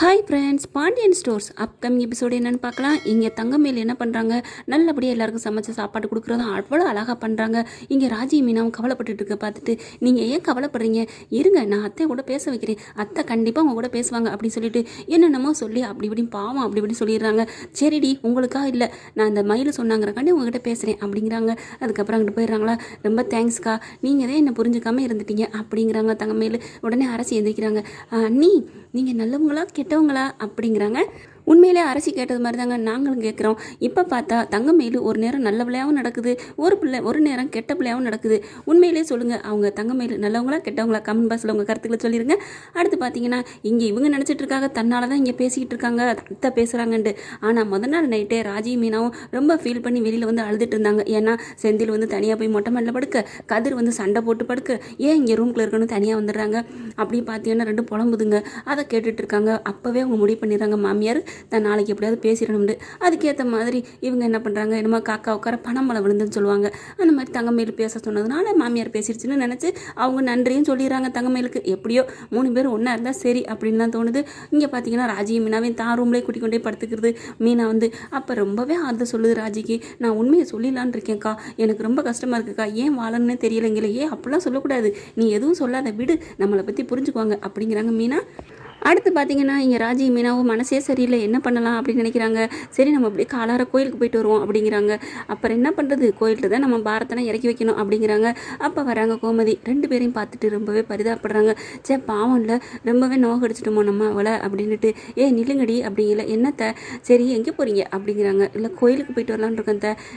Hi friends Pandian stores upcoming episode என்னன்னு பார்க்கலாம். இங்கே தங்கமேல் என்ன பண்ணுறாங்க நல்லபடியாக எல்லாருக்கும் சமைச்ச சாப்பாடு கொடுக்குறதும் அவ்வளோ அழகாக பண்ணுறாங்க இங்கே ராஜி மீனாவும் கவலைப்பட்டுட்டு இருக்க பார்த்துட்டு நீங்கள் ஏன் கவலைப்படுறீங்க? இருங்க நான் அத்தை கூட பேச வைக்கிறேன். அத்தை கண்டிப்பாக உங்க கூட பேசுவாங்க அப்படின்னு சொல்லிட்டு என்னென்னமோ சொல்லி அப்படி இப்படின்னு பாவம் அப்படி இப்படின்னு சொல்லிடுறாங்க. சரிடி உங்களுக்கா இல்லை? நான் இந்த மயில் சொன்னாங்கிறக்காண்டி உங்ககிட்ட பேசுகிறேன் அப்படிங்கிறாங்க. அதுக்கப்புறம் அங்கிட்டு போயிடுறாங்களா ரொம்ப தேங்க்ஸ்க்கா நீங்கள் தான் என்னை புரிஞ்சுக்காமல் இருந்துட்டீங்க அப்படிங்கிறாங்க தங்கமேல். உடனே அரசு எந்திரிக்கிறாங்க நீ அண்ணி நீங்கள் நல்லவங்களா கெட்டவங்களா அப்படிங்கிறாங்க. உண்மையிலே அரசி கேட்டது மாதிரி தாங்க நாங்களும் கேட்குறோம். இப்போ பார்த்தா தங்கமேலு ஒரு நேரம் நல்ல பிள்ளையாகவும் நடக்குது ஒரு பிள்ளை ஒரு நேரம் கெட்ட பிள்ளையாகவும் நடக்குது. உண்மையிலே சொல்லுங்கள் அவங்க தங்கமேலு நல்லவங்களா கெட்டவங்களா? கமெண்ட் பாக்ஸில் உங்கள் கருத்துக்களை சொல்லிடுங்க அடுத்து பார்த்தீங்கன்னா இங்கே இவங்க நினச்சிட்டு இருக்காங்க தன்னால் தான் இங்கே பேசிக்கிட்டு இருக்காங்க அத்தை பேசுகிறாங்கன்ட்டு ஆனால் முத நாள் நைட்டே ராஜி மீனாவும் ரொம்ப ஃபீல் பண்ணி வெளியில் வந்து அழுதுட்டு இருந்தாங்க. ஏன்னா செந்தில் வந்து தனியாக போய் மொட்டை மேலே படுக்க கதிர் வந்து சண்டை போட்டு படுக்க ஏன் இங்கே ரூம்குள்ள இருக்கணும் தனியாக வந்துடுறாங்க? அப்படி பார்த்தீங்கன்னா ரெண்டு புலம்புதுங்க. அதை கேட்டுட்டு இருக்காங்க. அப்போவே அவங்க முடிவு பண்ணிடுறாங்க. மாமியார் தான் நாளைக்கு எப்படியாவது பேசிடணும்னு. அதுக்கேற்ற மாதிரி இவங்க என்ன பண்ணுறாங்க என்னமோ காக்கா உட்கார பணம் மலை விழுந்துன்னு சொல்லுவாங்க. அந்த மாதிரி தங்கமேலு பேச சொன்னதுனால மாமியார் பேசிடுச்சுன்னு நினச்சி அவங்க நன்றியும் சொல்லிடுறாங்க தங்கமேலுக்கு எப்படியோ மூணு பேரும் ஒன்றா இருந்தால் சரி அப்படின்னு தான் தோணுது. இங்கே பார்த்தீங்கன்னா ராஜி மீனாவையும் தான் ரூம்லேயே கூட்டி கொண்டே படுத்துக்கிறது மீனா வந்து. அப்போ ரொம்பவே ஆறுதல் சொல்லுது ராஜிக்கு. நான் உண்மையை சொல்லிடலான்னு இருக்கேன்க்கா. எனக்கு ரொம்ப கஷ்டமாக இருக்குக்கா. ஏன் வாழணும்னே தெரியலைங்களே. ஏன் அப்படிலாம் சொல்லக்கூடாது. நீ எதுவும் சொல்லாத விடு. நம்மளை பற்றி புரிஞ்சுக்குவாங்க அப்படிங்கிறாங்க மீனா. அடுத்து பார்த்தீங்கன்னா இங்கே ராஜி மீனாவும் மனசே சரியில்லை. என்ன பண்ணலாம் அப்படின்னு நினைக்கிறாங்க. சரி நம்ம அப்படியே காலார கோயிலுக்கு போயிட்டு வருவோம் அப்படிங்கிறாங்க. அப்புறம் என்ன பண்ணுறது கோயில்கிட்ட தான் நம்ம பாரத்தனை இறக்கி வைக்கணும் அப்படிங்கிறாங்க. அப்போ வராங்க கோமதி. ரெண்டு பேரையும் பார்த்துட்டு ரொம்பவே பரிதாபப்படுறாங்க. சே பாவம் இல்லை. ரொம்பவே நோகடிச்சிட்டோமோ நம்ம அவளை அப்படின்ட்டு ஏ நில்லுங்கடி. அப்படிங்கல என்னத்த சரி எங்கே போகிறீங்க அப்படிங்கிறாங்க. இல்லை கோயிலுக்கு போயிட்டு வரலான்னு இருக்கேன்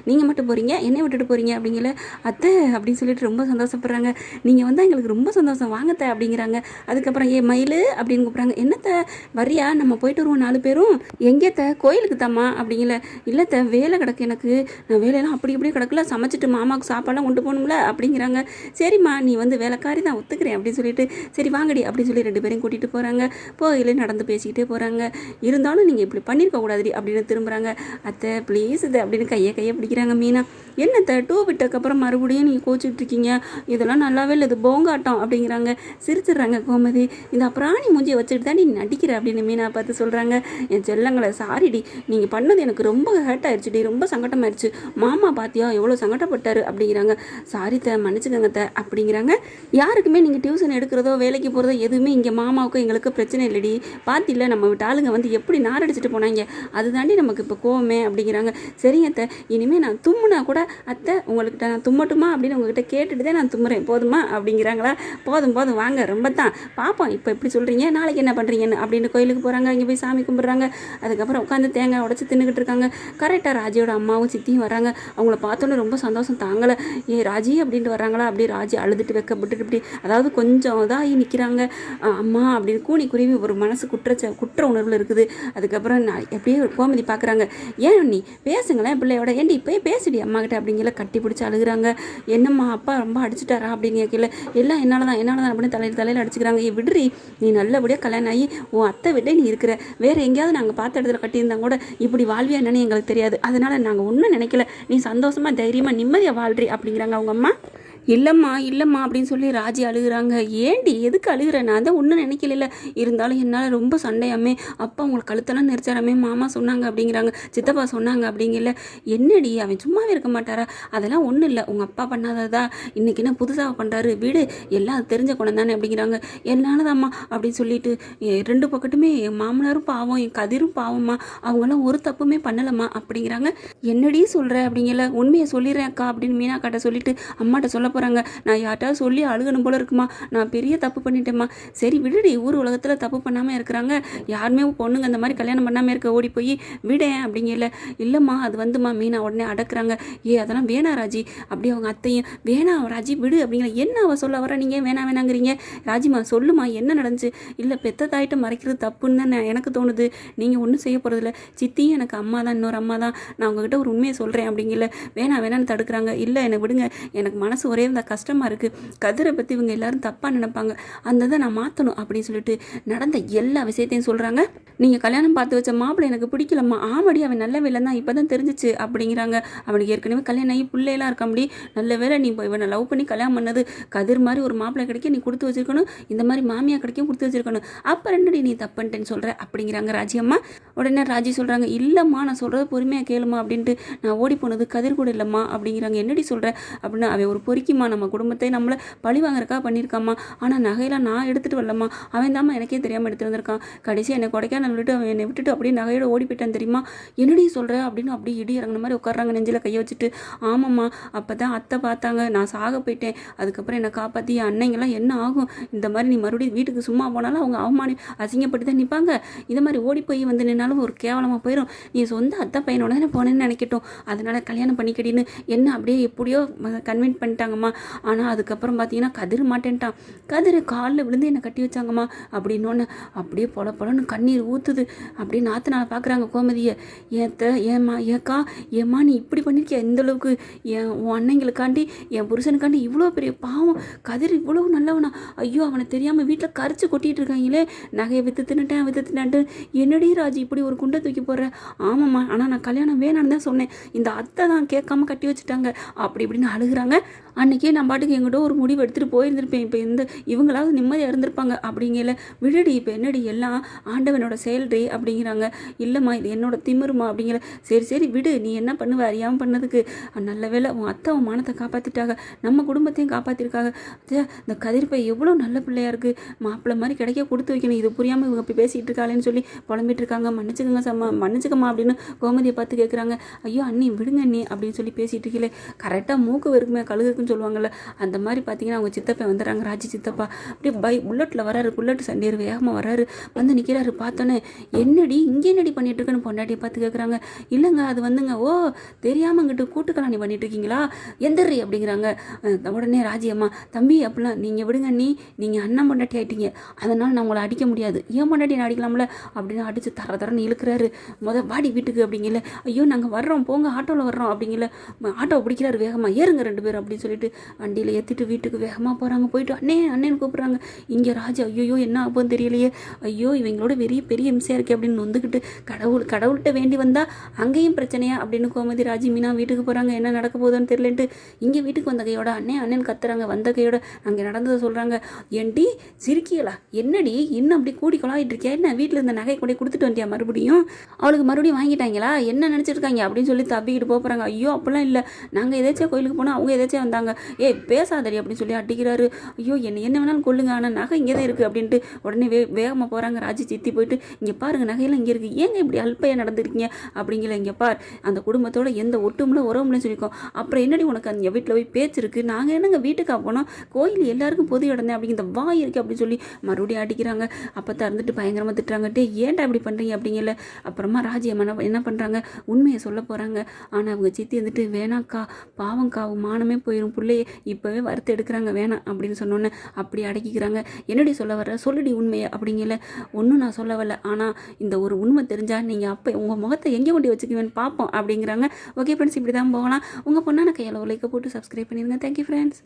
நீங்கள் மட்டும் போகிறீங்க என்னை விட்டுட்டு போகிறீங்க அப்படிங்கல. அத்தை அப்படின்னு சொல்லிட்டு ரொம்ப சந்தோஷப்படுறாங்க. நீங்கள் வந்தால் எங்களுக்கு ரொம்ப சந்தோஷம். வாங்கத்த அப்படிங்கிறாங்க. அதுக்கப்புறம் ஏ மயில் அப்படின்னு கூப்பிட்றாங்க. என்னத்த வரியா நம்ம போயிட்டு வருவோம் நாலு பேரும். எங்கேத்த? கோயிலுக்கு தாம்மா அப்படிங்கல. இல்லைத்த வேலை கிடக்கு எனக்கு. நான் வேலையெல்லாம் அப்படி இப்படி கிடக்கல சமைச்சிட்டு மாமாவுக்கு சாப்பாடெல்லாம் கொண்டு போகணும்ல அப்படிங்கிறாங்க. சரிம்மா நீ வந்து வேலைக்காரி தான் ஒத்துக்கிறேன் அப்படின்னு சொல்லிட்டு சரி வாங்கடி அப்படின்னு சொல்லி ரெண்டு பேரையும் கூட்டிகிட்டு போகிறாங்க போயில நடந்து பேசிக்கிட்டே போகிறாங்க இருந்தாலும் நீங்கள் இப்படி பண்ணியிருக்க கூடாதுடி அப்படின்னு திரும்புகிறாங்க அத்தை ப்ளீஸ் இது அப்படின்னு கையை கையை பிடிக்கிறாங்க மீனா. என்னத்த டூ விட்டதுக்கப்புறம் மறுபடியும் நீங்கள் கோச்சிக்கிட்டு இருக்கீங்க? இதெல்லாம் நல்லாவே இல்லை இது போங்காட்டம் அப்படிங்கிறாங்க. சிரிச்சிடுறாங்க கோமதி. இந்த பிராணி மூஞ்சியை வச்சுட்டு தான் நீ நடிக்கிற அப்படின்னு மீனா பார்த்து சொல்கிறாங்க என் செல்லங்களை சாரிடி நீங்கள் பண்ணது எனக்கு ரொம்ப ஹர்ட் ஆயிடுச்சுடி ரொம்ப சங்கடமாயிடுச்சு. மாமா பாத்தியா எவ்வளோ சங்கடப்பட்டாரு அப்படிங்கிறாங்க. சாரி த மன்னிச்சுக்கங்க த அப்படிங்கிறாங்க. யாருக்குமே நீங்கள் டியூஷன் எடுக்கிறதோ வேலைக்கு போகிறதோ எதுவுமே இங்கே மாமாவுக்கும் எங்களுக்கு பிரச்சனை இல்லைடி பார்த்தில்ல நம்ம விட்டு ஆளுங்க வந்து எப்படி நாரடிச்சிட்டு போனாங்க? அதுதாண்டி நமக்கு இப்போ கோவமே அப்படிங்கிறாங்க. சரிங்க அத்தை இனிமேல் நான் தும்முனா கூட அத்தை உங்கள்கிட்ட நான் தும்மட்டுமா அப்படின்னு உங்ககிட்ட கேட்டுட்டு தான் நான் தும்முறேன். போதுமா அப்படிங்கிறாங்களா? போதும் போதும் வாங்க ரொம்ப தான். பார்ப்போம் இப்போ எப்படி சொல்கிறீங்க நாளைக்கு என்ன பண்ணுறீங்கன்னு அப்படின்னு கோயிலுக்கு போகிறாங்க அங்கே போய் சாமி கும்பிட்றாங்க. அதுக்கப்புறம் உட்காந்து தேங்காய் உடச்சி தின்னுக்கிட்டு இருக்காங்க. கரெக்டாக ராஜியோட அம்மாவும் சித்தியும் வராங்க. அவங்கள பார்த்தோன்னே ரொம்ப சந்தோஷம் தாங்கலை. ஏ ராஜி அப்படின்ட்டு வராங்களா? அப்படியே ராஜி அழுதுட்டு வைக்கப்பட்டுட்டு இப்படி அதாவது கொஞ்சம் இதாகி நிற்கிறாங்க அம்மா அப்படின்னு கூணி குருவி ஒரு மனசு குற்ற குற்ற உணர்வில் இருக்குது. அதுக்கப்புறம் நான் எப்படியே ஒரு கோமதி பார்க்குறாங்க ஏன் நீ? பேசுங்களேன் பிள்ளையோட. ஏண்டி இப்போயே பேசுடி அம்மா கிட்ட அப்படிங்கிற கட்டி பிடிச்சி அழுகுறாங்க. என்னம்மா அப்பா ரொம்ப அடிச்சிட்டாரா அப்படின்னு கேட்கல எல்லாம் என்னால் தான் என்னால் தான் அப்படின்னு தலையில் தலையில் அடிச்சுக்கிறாங்க. விடுறி நீ நல்லபடியாக கல்யாணம் ஆகி உன் அத்தை விட்டே நீ இருக்கிற. வேற எங்கேயாவது நாங்கள் பார்த்த இடத்துல கட்டியிருந்தா கூட இப்படி வாழ்வியா என்னன்னு எங்களுக்கு தெரியாது. அதனால நாங்கள் ஒன்றும் நினைக்கல. நீ சந்தோஷமா தைரியமா நிம்மதியாக வாழ்றி அப்படிங்கிறாங்க அவங்க அம்மா. இல்லைம்மா இல்லைம்மா அப்படின்னு சொல்லி ராஜி அழுகுறாங்க. ஏண்டி எதுக்கு அழுகுற? நான் தான் ஒன்றும் நினைக்கல இருந்தாலும் என்னால் ரொம்ப சண்டையாமே. அப்பா உங்களுக்கு கழுத்தெல்லாம் நெரிச்சாராமே மாமா சொன்னாங்க அப்படிங்கிறாங்க. சித்தப்பா சொன்னாங்க அப்படிங்கல. என்னடி அவன் சும்மாவே இருக்க மாட்டாரா? அதெல்லாம் ஒன்றும் இல்லை. உங்கள் அப்பா பண்ணாததா? இன்றைக்கி என்ன புதுசாக பண்ணுறாரு வீடு எல்லாம் அது தெரிஞ்ச குணம் தானே அப்படிங்கிறாங்க. என்னாலதாம்மா அப்படின்னு சொல்லிட்டு ரெண்டு பக்கத்துமே என் மாமனாரும் பாவம் என் கதிரும் பாவம்மா. அவங்களாம் ஒரு தப்புமே பண்ணலம்மா அப்படிங்கிறாங்க. என்னடி சொல்கிற அப்படிங்கல. உண்மையை சொல்லிடுறேன் அக்கா அப்படின்னு மீனா காட்ட சொல்லிட்டு அம்மாட்ட சொல்ல போகிறாங்க நான் யார்ட்டாவது சொல்லி அழுகணும் போல இருக்குமா? நான் பெரிய தப்பு பண்ணிட்டேம்மா. சரி விடுடி. ஊர் உலகத்தில் தப்பு பண்ணாமல் இருக்கிறாங்க. யாருமே பொண்ணுங்க அந்த மாதிரி கல்யாணம் பண்ணாமல் இருக்க ஓடி போய் விடேன் அப்படிங்கல இல்லைம்மா அது வந்துமா மீனா உடனே அடக்குறாங்க. ஏ அதெல்லாம் வேணா ராஜி. அப்படி அவங்க அத்தையும் வேணாம் ராஜி விடு அப்படிங்கிற என்ன அவள் சொல்ல வர? நீங்கள் வேணாம் வேணாங்கிறீங்க? ராஜிமா சொல்லுமா என்ன நடந்துச்சு? இல்லை பெத்ததாயிட்ட மறைக்கிறது தப்புன்னு தான் எனக்கு தோணுது. நீங்கள் ஒன்றும் செய்ய போகிறதில்ல சித்தியும் எனக்கு அம்மா தான் இன்னொரு அம்மா தான். நான் உங்ககிட்ட ஒரு உண்மையை சொல்கிறேன் அப்படிங்கல வேணாம் வேணான்னு தடுக்கிறாங்க. இல்லை என்னை விடுங்க. எனக்கு மனசு ஒரே இந்த கஷ்டமாக இருக்குது கதிரை பற்றி இவங்க எல்லாரும் தப்பாக நினைப்பாங்க. அந்த இதை நான் மாற்றணும் அப்படின்னு சொல்லிட்டு நடந்த எல்லா விஷயத்தையும் சொல்கிறாங்க நீங்கள் கல்யாணம் பார்த்து வச்ச மாப்பிள்ளை எனக்கு பிடிக்கலம்மா. ஆமாடி அவன் நல்ல வேலை தான் இப்போ தான் தெரிஞ்சிச்சு அப்படிங்கிறாங்க. அவனுக்கு ஏற்கனவே கல்யாணம் ஆகி பிள்ளையெல்லாம் இருக்காமடி நல்ல வேலை நீ இப்போ இவனை லவ் பண்ணி கல்யாணம் பண்ணது கதிர் மாதிரி ஒரு மாப்பிள்ளை கிடைக்க நீ கொடுத்து வச்சிருக்கணும். இந்த மாதிரி மாமியா கிடைக்கும் கொடுத்து வச்சிருக்கணும். அப்போ ரெண்டுடி நீ தப்புன்ட்டுன்னு சொல்கிற அப்படிங்கிறாங்க ராஜி அம்மா. உடனே ராஜி சொல்கிறாங்க இல்லைம்மா நான் சொல்கிறது பொறுமையாக கேளுமா அப்படின்ட்டு. நான் ஓடி போனது கதிர் கூட இல்லைம்மா அப்படிங்கிறாங்க. என்னடி சொல்கிற அப்படின்னு அவன் ஒரு பொறுக்கிமா நம்ம குடும்பத்தை நம்மளை பழி வாங்குறக்கா பண்ணியிருக்காம்மா. ஆனால் நகையெல்லாம் நான் எடுத்துகிட்டு வரலம்மா. அவன் தாம்மா எனக்கே தெரியாமல் எடுத்து வந்திருக்கான். கடைசியாக என்னை கொடைக்கானல் விட்டுட்டு அவன் என்னை விட்டுட்டு அப்படியே நகையோட ஓடி போயிட்டான் தெரியுமா? என்னடி சொல்கிற அப்படின்னு அப்படியே இடி இறங்குன மாதிரி உட்கார்றாங்க நெஞ்சில் கையை வச்சுட்டு. ஆமாம்மா அப்போ தான் அத்தை பார்த்தாங்க. நான் சாக போயிட்டேன். அதுக்கப்புறம் என்னை காப்பாற்றி அன்னைங்கெல்லாம் என்ன ஆகும்? இந்த மாதிரி நீ மறுபடியும் வீட்டுக்கு சும்மா போனாலும் அவங்க அவமானி அசிங்கப்பட்டு தான் நிற்பாங்க இந்த மாதிரி ஓடி போய் வந்து நின்னாலும் ஒரு கேவலமாக போயிடும் நீ சொந்த அத்தை பையனோட தானே போனேன்னு நினைக்கட்டும். அதனால் கல்யாணம் பண்ணிக்கடின்னு. என்ன அப்படியே எப்படியோ கன்வின்ஸ் பண்ணிட்டாங்கம்மா. ஆனால் அதுக்கப்புறம் பார்த்தீங்கன்னா கதிர் மாட்டேன்ட்டான். கதிர் காலில் விழுந்து என்னை கட்டி வச்சாங்கம்மா. அப்படின்னோன்னு அப்படியே பொல பொலன்னு கண்ணீர் ஊற்றுது அப்படியே நாத்தனால பார்க்குறாங்க கோமதியை. ஏத்த ஏமா ஏக்கா ஏம்மா நீ இப்படி பண்ணியிருக்கியா இந்த அளவுக்கு என் உன் அன்னைங்களுக்காண்டி என் புருஷனுக்காண்டி இவ்வளோ பெரிய பாவம். கதிர் இவ்வளோ நல்லவனா? ஐயோ அவனை தெரியாமல் வீட்டில் கரைச்சி கொட்டிட்டு இருக்காங்களே. நகையை வித்து தின்னுட்டேன் வித்து தின்னுட்டு என்னடி ராஜி இப்படி ஒரு குண்டை தூக்கி போடுற? ஆமாம்மா ஆனால் நான் கல்யாணம் வேணான்னு தான் சொன்னேன். இந்த அத்தை தான் கேட்காம கட்டி வச்சுட்டாங்க. அப்படி இப்படின்னு அழுகுறாங்க. அன்றைக்கே நான் பாட்டுக்கு எங்கிட்ட ஒரு முடிவு எடுத்துகிட்டு போயிருந்திருப்பேன். இப்போ இந்த இவங்களாவது நிம்மதியாக இருந்திருப்பாங்க அப்படிங்கல விடுடி இப்போ என்னடி எல்லாம் ஆண்டவனோட செயல்டி அப்படிங்கிறாங்க. இல்லைம்மா இது என்னோட திமிருமா அப்படிங்கிற சரி சரி விடு நீ என்ன பண்ணுவ? அறியாமல் பண்ணதுக்கு. நல்ல வேளை உன் அத்தை உன் மானத்தை காப்பாற்றிட்டாங்க நம்ம குடும்பத்தையும் காப்பாற்றிருக்காங்க இந்த கதிர்ப்பை எவ்வளோ நல்ல பிள்ளையா இருக்குது மாப்பிள்ளை மாதிரி கிடைக்க கொடுத்து வைக்கணும். இது புரியாமல் இவங்க இப்போ பேசிகிட்டு இருக்காளேன்னு சொல்லி புலம்பிட்டு இருக்காங்க மன்னிச்சுக்கோங்க சம்மா மன்னிச்சுக்கம்மா அப்படின்னு கோமதியை பார்த்து கேட்குறாங்க ஐயோ அண்ணி விடுங்க அண்ணி அப்படின்னு சொல்லி பேசிட்டு இருக்கீங்களே. கரெக்டாக மூக்கு வெறுக்குமே கழுகுக்குன்னு சொல்லுவாங்கல்ல. அந்த மாதிரி பார்த்தீங்கன்னா அவங்க சித்தப்பா வந்துடுறாங்க ராஜி சித்தப்பா. அப்படியே பை புல்லட்டில் வராரு புல்லட் சண்டேர் வேகமாக வராரு. வந்து நிற்கிறாரு பார்த்தோன்னே என்னடி இங்கே என்னடி பண்ணிட்டு இருக்குன்னு பொண்டாட்டியை பார்த்து கேட்குறாங்க இல்லைங்க அது வந்துங்க ஓ தெரியாமல் இங்கிட்டு கூட்டுக்கலாணி பண்ணிட்டு இருக்கீங்களா? எந்திரி அப்படிங்கிறாங்க. உடனே ராஜியம்மா தம்பி அப்படிலாம் நீங்கள் விடுங்க நீ நீங்கள் அண்ணன் பொண்டாட்டி ஆயிட்டீங்க. அதனால் நான் உங்களை அடிக்க முடியாது. ஏன் பொண்டாட்டி நான் அடிக்கலாம்ல? அப்படின்னு அடித்து தர தரன்னு இழுக்கிறாரு. முத வாடி வீட்டுக்கு அப்படிங்கல. ஐயோ நாங்கள் வர்றோம் போங்க ஆட்டோவில் வர்றோம் அப்படிங்கல. ஆட்டோ பிடிக்கிறாரு வேகமாக ஏறுங்க ரெண்டு பேரும் அப்படின்னு சொல்லிட்டு வண்டியில் ஏற்றிட்டு வீட்டுக்கு வேகமாக போகிறாங்க போயிட்டு அண்ணே அண்ணேன்னு கூப்பிட்றாங்க. இங்கே ராஜா ஐயோ என்ன ஆகும் தெரியலையே. ஐயோ இவங்களோட பெரிய பெரிய இம்சையாக இருக்கே அப்படின்னு நொந்துக்கிட்டு கடவுள் கடவுள்கிட்ட வேண்டி வந்தால் அங்கேயும் பிரச்சனையா? அப்படின்னு கோமதி ராஜி மீனா வீட்டுக்கு போகிறாங்க என்ன நடக்க போகுதுன்னு தெரியலன்ட்டு. இங்கே வீட்டுக்கு வந்த கையோட அண்ணே அண்ணன் கத்துறாங்க. வந்த கையோட அங்கே நடந்ததை சொல்கிறாங்க ஏன்டி சிரிக்கியலா? என்னடி? இன்னும் அப்படி கூடி கொலாயிட்டு இருக்கியா? என்ன வீட்டில் இருந்த நகை கூட கொடுத்துட்டு வந்தியா? மறுபடியும் அவளுக்கு மறுபடியும் வாங்கிட்டாங்களா? என்ன நினச்சிருக்காங்க? அப்படின்னு சொல்லி தப்பிக்கிட்டு போகிறாங்க ஐயோ அப்படிலாம் இல்லை. நாங்கள் எதாச்சும் கோயிலுக்கு போனால் அவங்க எதாச்சும் வந்தாங்க. ஏய் பேசாதடி அப்படின்னு சொல்லி அடிக்கிறாரு. ஐயோ என்ன என்ன வேணாலும் கொள்ளுங்க ஆனால் நகை இங்கே தான் இருக்குது அப்படின்ட்டு உடனே வே வேகமாக போகிறாங்க ராஜி சித்தி போயிட்டு இங்கே பாருங்க நகையெல்லாம் இங்கே இருக்குது ஏங்க இப்படி அல்பையாக நடந்திருக்கீங்க? அப்படிங்கிற இங்கே பார். அந்த குடும்பத்தோட எந்த ஒட்டுமில்ல உறவுமில்ல சொல்லியிருக்கோம் அப்புறம் என்னடி உனக்கு அந்த வீட்டில் போய் பேச்சிருக்கு நாங்கள் என்னங்க வீட்டுக்கா போனோம்? கோயில் எல்லாருக்கும் பொது இடம் தான். அப்படிங்கிற வாய் இருக்குது அப்படின்னு சொல்லி மறுபடியும் அடிக்கிறாங்க. அப்போ திறந்துட்டு பயங்கரமாக திட்டுறாங்க. டே ஏன்டா இப்படி பண்ணுறீங்க அப்படிங்கல அப்புறமா ராஜி அம்மா என்ன- பண்ணுறாங்க உண்மையை சொல்ல போகிறாங்க ஆனால் அவங்க சித்தி வந்துட்டு வேணாக்கா பாவங்க்கா மானமே போயிடும் பிள்ளையே இப்போவே வறுத்து எடுக்கிறாங்க. வேணாம் அப்படின்னு சொன்னோன்னே அப்படி அடக்கிக்கிறாங்க. என்னடி சொல்ல வர சொல்லுடி உண்மையை அப்படிங்கல ஒன்றும் நான் சொல்ல வரல ஆனால் இந்த ஒரு உண்மை தெரிஞ்சால் நீங்கள் அப்போ உங்கள் முகத்தை எங்கே கொண்டு வச்சுக்குவேன்னு பார்ப்போம் அப்படிங்கிறாங்க. ஓகே ஃப்ரெண்ட்ஸ் இப்படி தான் போகலாம். உங்கள் பொண்ணான கையில் லைக்கை போட்டு சப்ஸ்கிரைப் பண்ணிடுங்க தேங்க்யூ ஃப்ரெண்ட்ஸ்